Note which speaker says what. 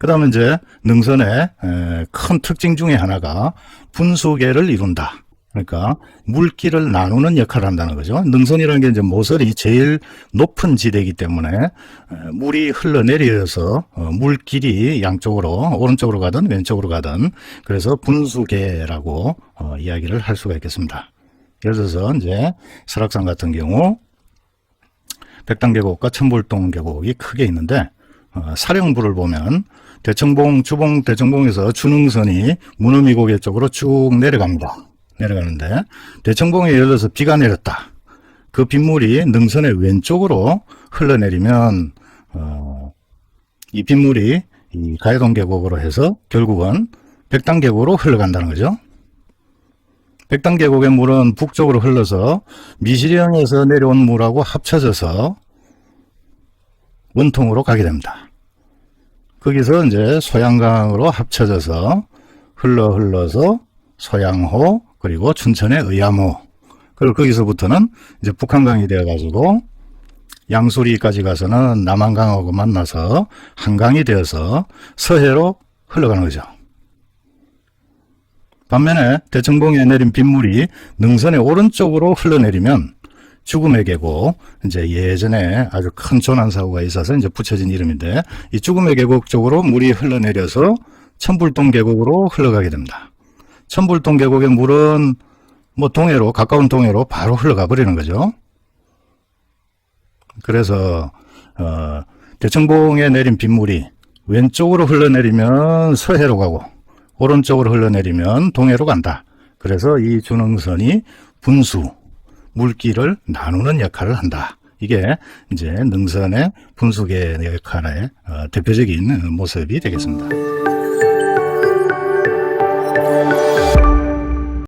Speaker 1: 그 다음에 이제 능선의 에, 큰 특징 중에 하나가 분수계를 이룬다. 그러니까 물길을 나누는 역할을 한다는 거죠. 능선이라는 게 이제 모서리 제일 높은 지대이기 때문에 에, 물이 흘러내려서 어, 물길이 양쪽으로 오른쪽으로 가든 왼쪽으로 가든 그래서 분수계라고 어, 이야기를 할 수가 있겠습니다. 예를 들어서 이제 설악산 같은 경우 백당 계곡과 천불동 계곡이 크게 있는데 어, 사령부를 보면 대청봉 주봉 대청봉에서 준흥선이 문어미고개 쪽으로 쭉 내려갑니다. 내려가는데 대청봉에 들어서 비가 내렸다. 그 빗물이 능선의 왼쪽으로 흘러내리면 어, 이 빗물이 이 가해동 계곡으로 해서 결국은 백당 계곡으로 흘러간다는 거죠. 백당 계곡의 물은 북쪽으로 흘러서 미시령에서 내려온 물하고 합쳐져서 원통으로 가게 됩니다. 거기서 이제 소양강으로 합쳐져서 흘러 흘러서 소양호 그리고 춘천의 의암호 그리고 거기서부터는 이제 북한강이 되어 가지고 양수리까지 가서는 남한강하고 만나서 한강이 되어서 서해로 흘러가는 거죠. 반면에 대청봉에 내린 빗물이 능선의 오른쪽으로 흘러내리면 죽음의 계곡, 이제 예전에 아주 큰 조난 사고가 있어서 이제 붙여진 이름인데, 이 죽음의 계곡 쪽으로 물이 흘러내려서 천불동 계곡으로 흘러가게 됩니다. 천불동 계곡의 물은 뭐 동해로, 가까운 동해로 바로 흘러가 버리는 거죠. 그래서, 어, 대청봉에 내린 빗물이 왼쪽으로 흘러내리면 서해로 가고, 오른쪽으로 흘러내리면 동해로 간다. 그래서 이 준흥선이 분수, 물길을 나누는 역할을 한다. 이게 이제 능선의 분수계 역할의 어, 대표적인 모습이 되겠습니다.